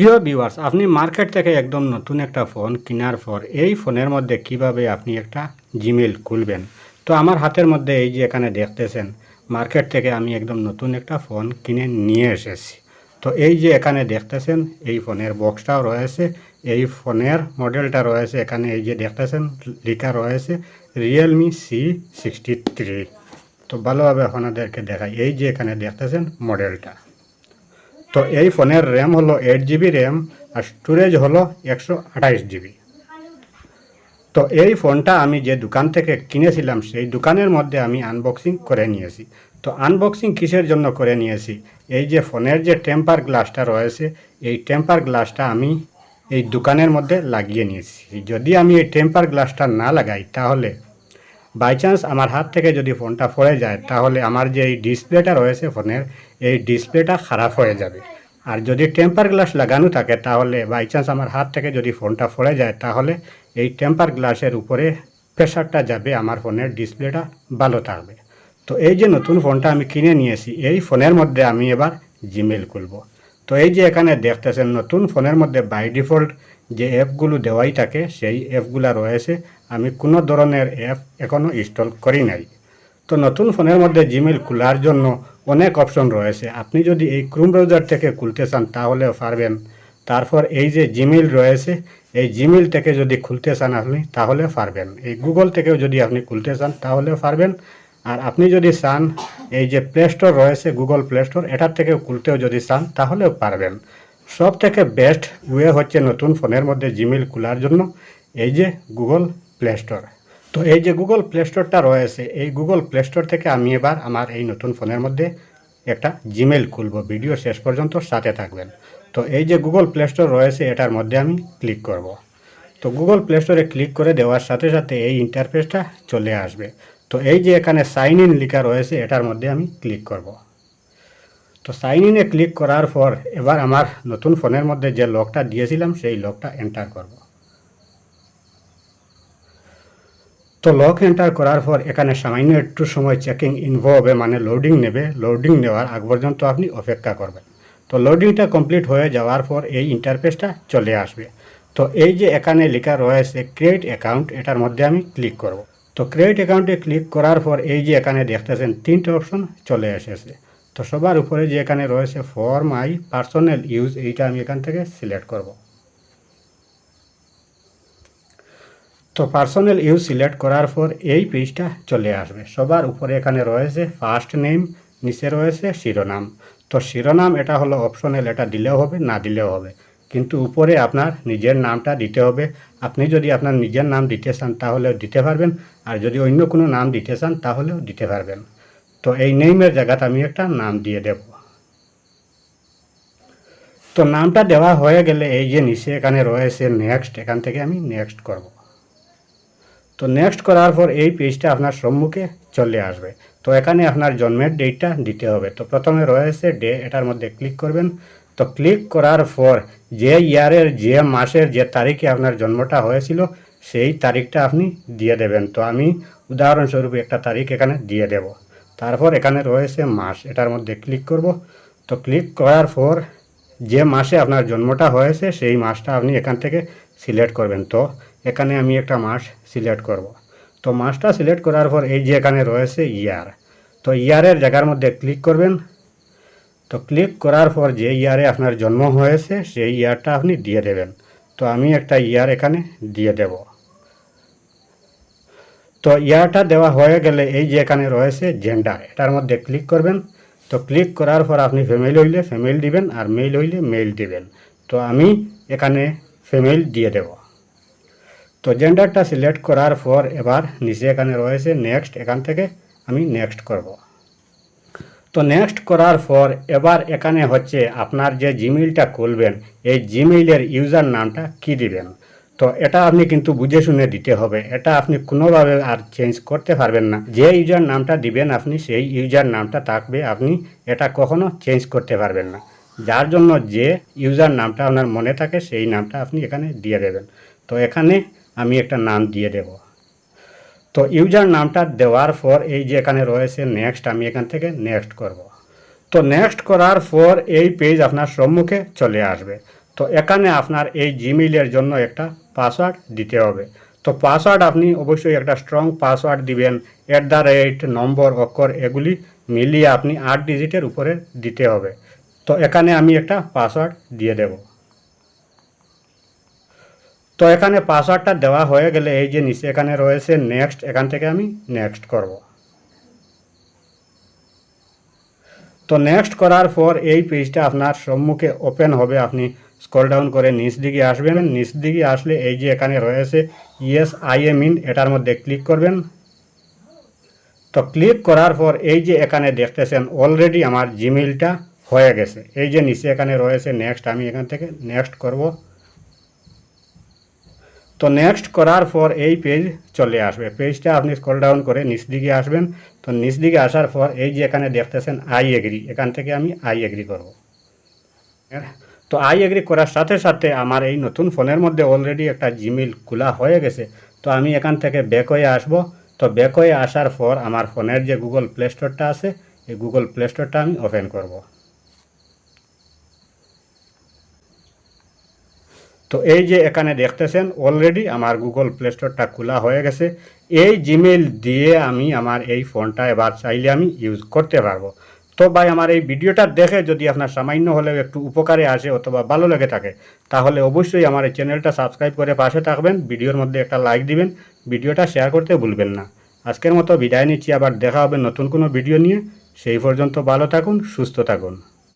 প্রিয় ভিউয়ার্স আপনি মার্কেট থেকে একদম নতুন একটা ফোন কেনার পর এই ফোনের মধ্যে কীভাবে আপনি একটা জিমেল খুলবেন? তো আমার হাতের মধ্যে এই যে এখানে দেখতেছেন মার্কেট থেকে আমি একদম নতুন একটা ফোন কিনে নিয়ে এসেছি। তো এই যে এখানে দেখতেছেন, এই ফোনের বক্সটাও রয়েছে, এই ফোনের মডেলটা রয়েছে, এখানে এই যে দেখতেছেন, লেখা রয়েছে রিয়েলমি সি সিক্সটি থ্রি তো ভালোভাবে আপনাদেরকে দেখাই, এই যে এখানে দেখতেছেন মডেলটা তো এই ফোনের র্যাম হলো এইট জিবি র্যাম আর স্টোরেজ হলো একশো আঠাইশ জিবি তো এই ফোনটা আমি যে দোকান থেকে কিনেছিলাম, সেই দোকানের মধ্যে আমি আনবক্সিং করে নিয়েছি। তো আনবক্সিং কিসের জন্য করে নিয়েছি? এই যে ফোনের যে টেম্পার গ্লাসটা রয়েছে, এই টেম্পার গ্লাসটা আমি এই দোকানের মধ্যে লাগিয়ে নিয়েছি। যদি আমি এই টেম্পার গ্লাসটা না লাগাই, তাহলে বাই চান্স আমার হাত থেকে যদি ফোনটা পড়ে যায়, তাহলে আমার যে এই ডিসপ্লেটা রয়েছে ফোনের, এই ডিসপ্লেটা খারাপ হয়ে যাবে। আর যদি টেম্পার গ্লাস লাগানো থাকে, তাহলে বাই চান্স আমার হাত থেকে যদি ফোনটা পড়ে যায়, তাহলে এই টেম্পার গ্লাসের উপরে প্রেশারটা যাবে, আমার ফোনের ডিসপ্লেটা ভালো থাকবে। তো এই যে নতুন ফোনটা আমি কিনে নিয়েছি, এই ফোনের মধ্যে আমি এবার জিমেল খুলব। তো এই যে এখানে দেখতেছেন, নতুন ফোনের মধ্যে বাই ডিফল্ট যে অ্যাপগুলো দেওয়াই থাকে, সেই অ্যাপগুলো রয়েছে আমি কোনো ধরনের অ্যাপ এখনও ইনস্টল করি নাই। তো নতুন ফোনের মধ্যে জিমেল খোলার জন্য অনেক অপশন রয়েছে। আপনি যদি এই ক্রোম ব্রাউজার থেকে খুলতে চান, তাহলেও পারবেন। তারপর এই যে জিমেল রয়েছে, এই জিমেল থেকে যদি খুলতে চান আপনি তাহলে পারবেন। এই গুগল থেকেও যদি আপনি খুলতে চান, তাহলেও পারবেন। আর আপনি যদি চান, এই যে প্লে স্টোর রয়েছে গুগল প্লে স্টোর এটার থেকে খুলতেও যদি চান, তাহলেও পারবেন। সব থেকে বেস্ট ওয়ে হচ্ছে নতুন ফোনের মধ্যে জিমেল খোলার জন্য। এই যে গুগল প্লে স্টোর তো এই যে গুগল প্লে স্টোরটা রয়েছে, এই গুগল প্লে স্টোর থেকে আমি এবার আমার এই নতুন ফোনের মধ্যে একটা জিমেল খুলব। ভিডিও শেষ পর্যন্ত সাথে থাকবেন। তো এই যে গুগল প্লে স্টোর রয়েছে, এটার মধ্যে আমি ক্লিক করব। তো গুগল প্লে স্টোরে ক্লিক করে দেওয়ার সাথে সাথে এই ইন্টারফেসটা চলে আসবে। তো এই যে এখানে সাইন ইন লেখা রয়েছে, এটার মধ্যে আমি ক্লিক করব। তো সাইন ইনে ক্লিক করার পর এবার আমার নতুন ফোনের মধ্যে যে লকটা দিয়েছিলাম, সেই লকটা এন্টার করব। তো লক এন্টার করার পর এখানে সামান্য একটু সময় চেকিং ইনভো হবে মানে লোডিং নেবে। লোডিং নেওয়ার আগ পর্যন্ত আপনি অপেক্ষা করবেন। তো লোডিংটা কমপ্লিট হয়ে যাওয়ার পর এই ইন্টারফেসটা চলে আসবে। তো এই যে এখানে লেখা রয়েছে ক্রিয়েট অ্যাকাউন্ট এটার মধ্যে আমি ক্লিক করব। তো ক্রিয়েট অ্যাকাউন্টে ক্লিক করার পর এই যে এখানে দেখতেছেন তিনটে অপশন চলে এসেছে। তো সবার উপরে যে এখানে রয়েছে ফর মাই পার্সোনাল ইউজ এইটা আমি এখান থেকে সিলেক্ট করব। তো পার্সোনাল ইউজ সিলেক্ট করার পর এই পেজটা চলে আসবে। সবার উপরে এখানে রয়েছে ফার্স্ট নেম নিচে রয়েছে শিরোনাম। তো শিরোনাম এটা হলো অপশনাল এটা দিলেও হবে, না দিলেও হবে। কিন্তু উপরে আপনার নিজের নামটা দিতে হবে। আপনি যদি আপনার নিজের নাম দিতে চান তাহলেও দিতে পারবেন। আর যদি অন্য কোনো নাম দিতে চান তাহলেও দিতে পারবেন। তো এই নেইমের জায়গাতে আমি একটা নাম দিয়ে দেব। তো নামটা দেওয়া হয়ে গেলে এই যে নিচে এখানে রয়েছে নেক্সট এখান থেকে আমি নেক্সট করব। তো নেক্সট করার পর এই পেজটা আপনার সম্মুখে চলে আসবে। তো এখানে আপনার জন্মের ডেটটা দিতে হবে। তো প্রথমে রয়েছে ডে এটার মধ্যে ক্লিক করবেন। তো ক্লিক করার পর যে ইয়ারের যে মাসের, যে তারিখে আপনার জন্মটা হয়েছিল, সেই তারিখটা আপনি দিয়ে দেবেন। তো আমি উদাহরণস্বরূপ একটা তারিখ এখানে দিয়ে দেব। তারপর এখানে রয়েছে মাস, এটার মধ্যে ক্লিক করব। তো ক্লিক করার পর যে মাসে আপনার জন্মটা হয়েছে, সেই মাসটা আপনি এখান থেকে সিলেক্ট করবেন। তো এখানে আমি একটা মাস সিলেক্ট করব। তো মাসটা সিলেক্ট করার পর এই যে এখানে রয়েছে ইয়ার, তো ইয়ারের জায়গার মধ্যে ক্লিক করবেন। তো ক্লিক করার পর যে ইয়ারে আপনার জন্ম হয়েছে, সেই ইয়ারটা আপনি দিয়ে দেবেন। তো আমি একটা ইয়ার এখানে দিয়ে দেব। তো ইয়ারটা দেওয়া হয়ে গেলে এই যে এখানে রয়েছে জেন্ডার, এটার মধ্যে ক্লিক করবেন। তো ক্লিক করার পর আপনি ফিমেল হইলে ফিমেল দিবেন আর মেল হইলে মেল দিবেন। তো আমি এখানে ফিমেল দিয়ে দেব। তো জেন্ডারটা সিলেক্ট করার পর এবার নিচে এখানে রয়েছে নেক্সট এখান থেকে আমি নেক্সট করব। তো নেক্সট করার পর এবার এখানে হচ্ছে আপনার যে জিমেইলটা খুলবেন, এই জিমেইলের ইউজার নামটা কি দিবেন? তো এটা আপনি কিন্তু বুঝে শুনে দিতে হবে। এটা আপনি কোনোভাবে আর চেঞ্জ করতে পারবেন না। যে ইউজার নামটা দিবেন আপনি, সেই ইউজার নামটা থাকবে আপনি, এটা কখনো চেঞ্জ করতে পারবেন না। যার জন্য যে ইউজার নামটা আপনার মনে থাকে, সেই নামটা আপনি এখানে দিয়ে দেবেন। তো এখানে আমি একটা নাম দিয়ে দেব। তো ইউজার নামটা দেওয়ার পর এই যে এখানে রয়েছে নেক্সট আমি এখান থেকে নেক্সট করব। তো নেক্সট করার পর এই পেজ আপনার সম্মুখে চলে আসবে। তো এখানে আপনার এই জিমেইলের জন্য একটা পাসওয়ার্ড দিতে হবে। তো পাসওয়ার্ড আপনি অবশ্যই একটা স্ট্রং পাসওয়ার্ড দিবেন। অ্যাট দ্য রেট নম্বর, অক্ষর এগুলি মিলিয়ে আপনি আট ডিজিটের উপরে দিতে হবে। তো এখানে আমি একটা পাসওয়ার্ড দিয়ে দেব। তো এখানে পাসওয়ার্ডটা দেওয়া হয়ে গেলে এই যে নিচে এখানে রয়েছে নেক্সট এখান থেকে আমি নেক্সট করব। তো নেক্সট করার পর এই পেজটা আপনার সম্মুখে ওপেন হবে। আপনি স্কল ডাউন করে নিচ দিকে আসবেন। নিচ দিকে আসলে এই যে এখানে রয়েছে ইয়েস আই এম ইন এটার মধ্যে ক্লিক করবেন। তো ক্লিক করার পর এই যে এখানে দেখতেছেন অলরেডি আমার জিমেলটা হয়ে গেছে। এই যে নিচে এখানে রয়েছে নেক্সট আমি এখান থেকে নেক্সট করব। তো নেক্সট করার পর এই পেজ চলে আসবে। পেজটা আপনি স্ক্রল ডাউন করে নিচ দিকে আসবেন। তো নিচ দিকে আসার পর এই যে এখানে দেখতেছেন আই এগ্রি এখান থেকে আমি আই এগ্রি করব। তো আই এগ্রি করার সাথে সাথে আমার এই নতুন ফোনের মধ্যে অলরেডি একটা জিমেল খোলা হয়ে গেছে। তো আমি এখান থেকে ব্যাক হয়ে আসব। তো ব্যাক হয়ে আসার পর আমার ফোনের যে গুগল প্লে স্টোরটা আছে, এই গুগল প্লে স্টোরটা আমি ওপেন করব। তো এই যে এখানে দেখতেছেন অলরেডি আমার গুগল প্লে স্টোরটা খোলা হয়ে গেছে। এই জিমেইল দিয়ে আমি আমার এই ফোনটা এবার চাইলে আমি ইউজ করতে পারব। তো ভাই, আমার এই ভিডিওটা দেখে যদি আপনার সামান্য হলেও একটু উপকারে আসে অথবা ভালো লেগে থাকে, তাহলে অবশ্যই আমার এই চ্যানেলটা সাবস্ক্রাইব করে পাশে থাকবেন, ভিডিওর মধ্যে একটা লাইক দিবেন, ভিডিওটা শেয়ার করতে ভুলবেন না। আজকের মতো বিদায় নিচ্ছি, আবার দেখা হবে নতুন কোনো ভিডিও নিয়ে। সেই পর্যন্ত ভালো থাকুন, সুস্থ থাকুন।